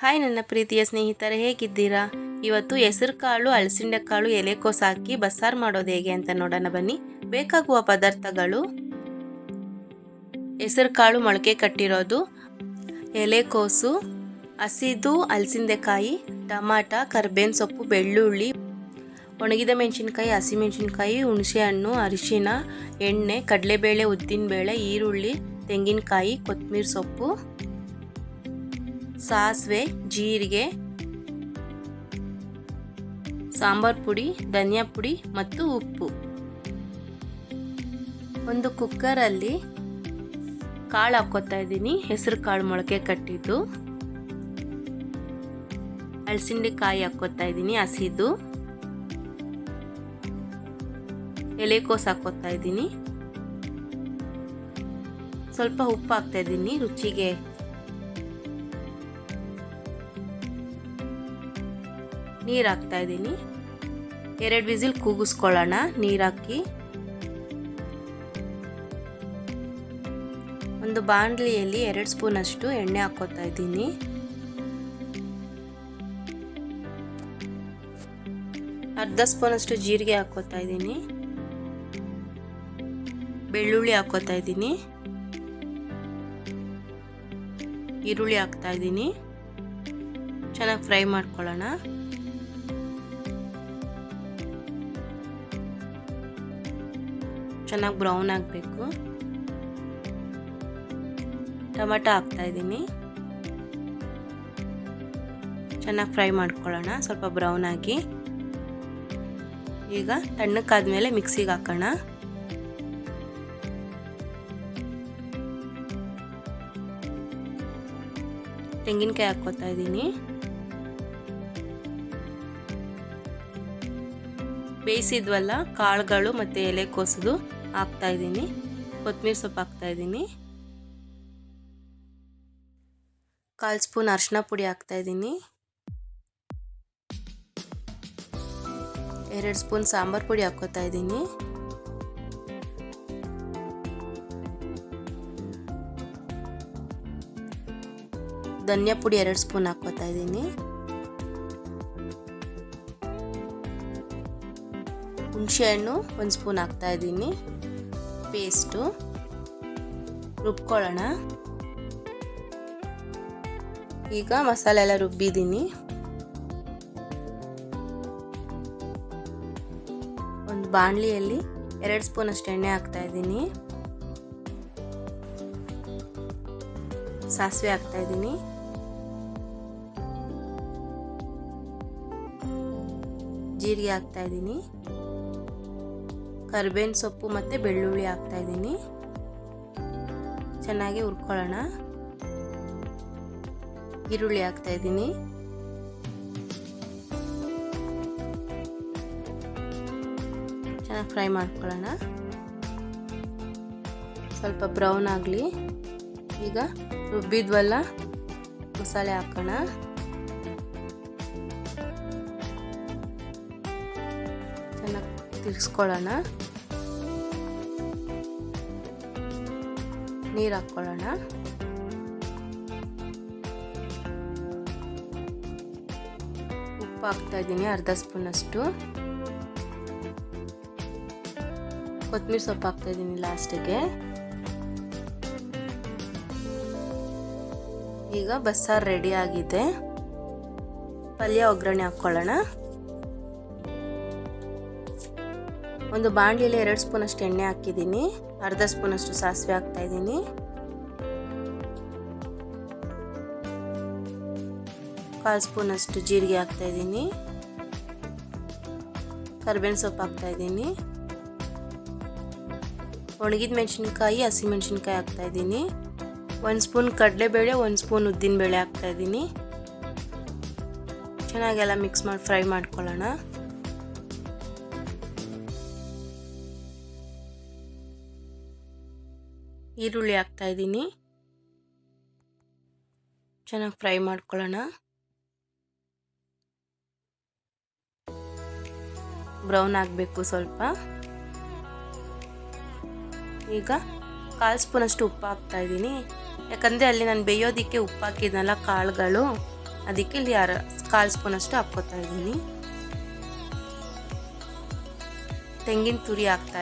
Hi ನನ್ನ ಪ್ರೀತಿಯ ಸ್ನೇಹಿತರೆ, ಹೇಗಿದ್ದೀರಾ? ಇವತ್ತು ಹೆಸರು ಕಾಳು ಅಲಸಿಂಡೆ ಕಾಳು ಎಲೆಕೋಸು ಹಾಕಿ ಬಸ್ಸಾರು ಮಾಡೋದು ಹೇಗೆ ಅಂತ ನೋಡೋಣ ಬನ್ನಿ. ಬೇಕಾಗುವ ಪದಾರ್ಥಗಳು? ಹೆಸರು ಕಾಳು ಮೊಳಕೆ ಕಟ್ಟಿರೋದು ಎಲೆಕೋಸು ಹಸಿದು ಅಲಸಿಂದೆಕಾಯಿ, ಟಮಾಟ, ಕರ್ಬೇವಿನ ಸೊಪ್ಪು, ಬೆಳ್ಳುಳ್ಳಿ, ಒಣಗಿದ ಮೆಣಸಿನ್ಕಾಯಿ ಹಸಿಮೆಣಸಿನ್ಕಾಯಿ ಹುಣಸೆಹಣ್ಣು ಅರಿಶಿನ ಎಣ್ಣೆ, ಕಡಲೆಬೇಳೆ, ಉದ್ದಿನಬೇಳೆ, ಈರುಳ್ಳಿ, ತೆಂಗಿನಕಾಯಿ ಕೊತ್ತಂಬರಿ ಸೊಪ್ಪು. ಸಾಸಿವೆ, ಜೀರಿಗೆ, ಸಾಂಬಾರ್ ಪುಡಿ, ಧನಿಯಾ ಪುಡಿ ಮತ್ತು ಉಪ್ಪು. ಒಂದು ಕುಕ್ಕರಲ್ಲಿ ಕಾಳು ಹಾಕ್ಕೋತಾ ಇದ್ದೀನಿ. ಹೆಸರು ಕಾಳು ಮೊಳಕೆ ಕಟ್ಟಿದ್ದು. ಅಳಸಿಂಡಿ ಕಾಯಿ ಹಾಕ್ಕೋತಾ ಇದ್ದೀನಿ ಹಸಿದು. ಎಲೆಕೋಸು ಹಾಕ್ಕೋತಾ ಇದ್ದೀನಿ. ಸ್ವಲ್ಪ ಉಪ್ಪು ಹಾಕ್ತಾ ಇದ್ದೀನಿ ರುಚಿಗೆ. ನೀರು ಹಾಕ್ತಾ ಇದ್ದೀನಿ ಎರಡು ವಿಸಿಲ್ ಕೂಗಿಸ್ಕೊಳ್ಳೋಣ ನೀರು ಹಾಕಿ ಒಂದು ಬಾಣಲಿಯಲ್ಲಿ ಎರಡು ಸ್ಪೂನಷ್ಟು ಎಣ್ಣೆ ಹಾಕೋತಾ ಇದ್ದೀನಿ ಅರ್ಧ ಸ್ಪೂನಷ್ಟು ಜೀರಿಗೆ ಹಾಕೋತಾ ಇದ್ದೀನಿ ಬೆಳ್ಳುಳ್ಳಿ ಹಾಕೋತಾ ಇದ್ದೀನಿ ಈರುಳ್ಳಿ ಹಾಕ್ತಾ ಇದ್ದೀನಿ ಚೆನ್ನಾಗಿ ಫ್ರೈ ಮಾಡ್ಕೊಳ್ಳೋಣ. ಚೆನ್ನಾಗಿ ಬ್ರೌನ್ ಆಗಬೇಕು. ಟೊಮೆಟೊ ಹಾಕ್ತಾ ಇದ್ದೀನಿ. ಚೆನ್ನಾಗಿ ಫ್ರೈ ಮಾಡ್ಕೊಳ್ಳೋಣ, ಸ್ವಲ್ಪ ಬ್ರೌನ್ ಆಗಿ. ಈಗ ತಣ್ಣಕ್ಕಾದ್ಮೇಲೆ ಮಿಕ್ಸಿಗೆ ಹಾಕೋಣ. ತೆಂಗಿನಕಾಯಿ ಹಾಕ್ಕೋತಾ ಇದ್ದೀನಿ. ಬೇಯಿಸಿದ್ವಲ್ಲ, ಕಾಳುಗಳು ಮತ್ತು ಎಲೆಕೋಸು ಹಾಕ್ತಾ ಇದ್ದೀನಿ ಕೊತ್ತಂಬರಿ ಸೊಪ್ಪು ಹಾಕ್ತಾ ಇದ್ದೀನಿ ಕಾಲು ಸ್ಪೂನ್ ಅರಿಶಿನ ಪುಡಿ ಹಾಕ್ತಾ ಇದ್ದೀನಿ ಎರಡು ಸ್ಪೂನ್ ಸಾಂಬಾರು ಪುಡಿ ಹಾಕ್ಕೋತಾ ಇದ್ದೀನಿ ಧನಿಯಾ ಪುಡಿ ಎರಡು ಸ್ಪೂನ್ ಹಾಕ್ಕೋತಾ ಇದ್ದೀನಿ ಹುಣಸೆಹಣ್ಣು ಒಂದು ಸ್ಪೂನ್ ಹಾಕ್ತಾ ಇದ್ದೀನಿ. ಪೇಸ್ಟು. ರುಬ್ಕೊಳ್ಳೋಣ. ಈಗ ಮಸಾಲೆ ಎಲ್ಲ ರುಬ್ಬಿದ್ದೀನಿ. ಒಂದು ಬಾಣಲಿಯಲ್ಲಿ ಎರಡು ಸ್ಪೂನ್ ಅಷ್ಟು ಎಣ್ಣೆ ಹಾಕ್ತಾ ಇದ್ದೀನಿ. ಸಾಸಿವೆ ಹಾಕ್ತಾ ಇದ್ದೀನಿ. ಜೀರಿಗೆ ಹಾಕ್ತಾ ಇದ್ದೀನಿ. ಕರ್ಬೇವಿನ ಸೊಪ್ಪು ಮತ್ತು ಬೆಳ್ಳುಳ್ಳಿ ಹಾಕ್ತಾ ಇದ್ದೀನಿ. ಚೆನ್ನಾಗಿ ಹುರ್ಕೊಳ್ಳೋಣ. ಈರುಳ್ಳಿ ಹಾಕ್ತಾ ಇದ್ದೀನಿ. ಚೆನ್ನಾಗಿ ಫ್ರೈ ಮಾಡ್ಕೊಳ್ಳೋಣ. ಸ್ವಲ್ಪ ಬ್ರೌನ್ ಆಗಲಿ. ಈಗ ರುಬ್ಬಿದ್ವಲ್ಲ, ಮಸಾಲೆ ಹಾಕೋಣ. ತಿರ್ಸ್ಕೊಳ್ಳೋಣ. ನೀರು ಹಾಕ್ಕೊಳ್ಳೋಣ. ಉಪ್ಪು ಹಾಕ್ತಾ ಇದ್ದೀನಿ ಅರ್ಧ ಸ್ಪೂನಷ್ಟು. ಕೊತ್ತಂಬರಿ ಸೊಪ್ಪು ಹಾಕ್ತಾ ಇದ್ದೀನಿ ಲಾಸ್ಟಿಗೆ. ಈಗ ಬಸ್ಸಾರು ರೆಡಿ ಆಗಿದೆ. ಪಲ್ಯ ಒಗ್ಗರಣೆ ಹಾಕ್ಕೊಳ್ಳೋಣ. ಒಂದು ಬಾಣಲಿಯಲ್ಲಿ ಎರಡು ಸ್ಪೂನ್ ಅಷ್ಟು ಎಣ್ಣೆ ಹಾಕಿದ್ದೀನಿ. ಅರ್ಧ ಸ್ಪೂನಷ್ಟು ಸಾಸಿವೆ ಹಾಕ್ತಾ ಇದ್ದೀನಿ. ಕಾಲು ಸ್ಪೂನ್ ಅಷ್ಟು ಜೀರಿಗೆ ಹಾಕ್ತಾ ಇದ್ದೀನಿ. ಕರ್ಬೇವಿನ ಸೊಪ್ಪು ಹಾಕ್ತಾ ಇದ್ದೀನಿ. ಒಣಗಿದ ಮೆಣಸಿನ್ಕಾಯಿ ಹಸಿಮೆಣ್ಸಿನ್ಕಾಯಿ ಹಾಕ್ತಾ ಇದ್ದೀನಿ. ಒಂದು ಸ್ಪೂನ್ ಕಡಲೆಬೇಳೆ, ಒಂದು ಸ್ಪೂನ್ ಉದ್ದಿನಬೇಳೆ ಹಾಕ್ತಾ ಇದ್ದೀನಿ. ಚೆನ್ನಾಗೆಲ್ಲ ಮಿಕ್ಸ್ ಮಾಡಿ, ಫ್ರೈ ಮಾಡ್ಕೊಳ್ಳೋಣ. ಈರುಳ್ಳಿ ಹಾಕ್ತಾ ಇದ್ದೀನಿ. ಚೆನ್ನಾಗಿ ಫ್ರೈ ಮಾಡ್ಕೊಳ್ಳೋಣ. ಬ್ರೌನ್ ಆಗಬೇಕು ಸ್ವಲ್ಪ. ಈಗ ಕಾಲು ಸ್ಪೂನಷ್ಟು ಉಪ್ಪು ಹಾಕ್ತಾ ಇದ್ದೀನಿ. ಯಾಕಂದರೆ ಅಲ್ಲಿ ನಾನು ಬೇಯೋದಕ್ಕೆ ಉಪ್ಪು ಹಾಕಿದ್ನಲ್ಲ ಕಾಳುಗಳು, ಅದಕ್ಕೆ ಇಲ್ಲಿ ಅರ ಕಾಲು ಸ್ಪೂನಷ್ಟು ಹಾಕ್ಕೋತಾ ಇದ್ದೀನಿ. ತೆಂಗಿನ ತುರಿ ಹಾಕ್ತಾ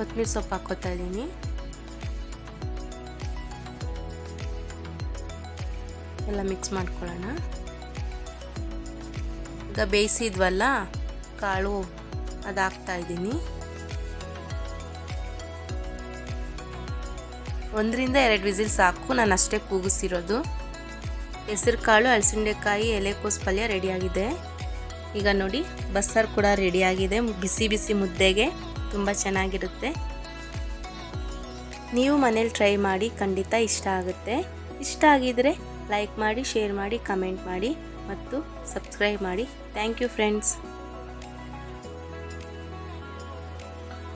ಕೊತ್ತಂಬರಿ ಸೊಪ್ಪು ಹಾಕೋತಾ ಇದ್ದೀನಿ. ಎಲ್ಲ ಮಿಕ್ಸ್ ಮಾಡ್ಕೊಳ್ಳೋಣ. ಈಗ ಬೇಯಿಸಿದ್ವಲ್ಲ, ಕಾಳು ಅದು ಹಾಕ್ತಾ ಇದ್ದೀನಿ. ಒಂದರಿಂದ ಎರಡು ವಿಸಿಲ್ ಸಾಕು, ನಾನು ಅಷ್ಟೇ ಕೂಗಿಸಿರೋದು. ಹೆಸರು ಕಾಳು ಅಲಸಂಡೆಕಾಯಿ ಎಲೆಕೋಸು ಪಲ್ಯ ರೆಡಿಯಾಗಿದೆ ಈಗ ನೋಡಿ, ಬಸ್ಸಾರು ಕೂಡ ರೆಡಿಯಾಗಿದೆ ಬಿಸಿ ಬಿಸಿ ಮುದ್ದೆಗೆ. ತುಂಬ ಚೆನ್ನಾಗಿರುತ್ತೆ. ನೀವು ಮನೇಲಿ ಟ್ರೈ ಮಾಡಿ ಖಂಡಿತ ಇಷ್ಟ ಆಗುತ್ತೆ. ಇಷ್ಟ ಆಗಿದರೆ ಲೈಕ್ ಮಾಡಿ, ಶೇರ್ ಮಾಡಿ, ಕಮೆಂಟ್ ಮಾಡಿ ಮತ್ತು ಸಬ್ಸ್ಕ್ರೈಬ್ ಮಾಡಿ. Thank you friends.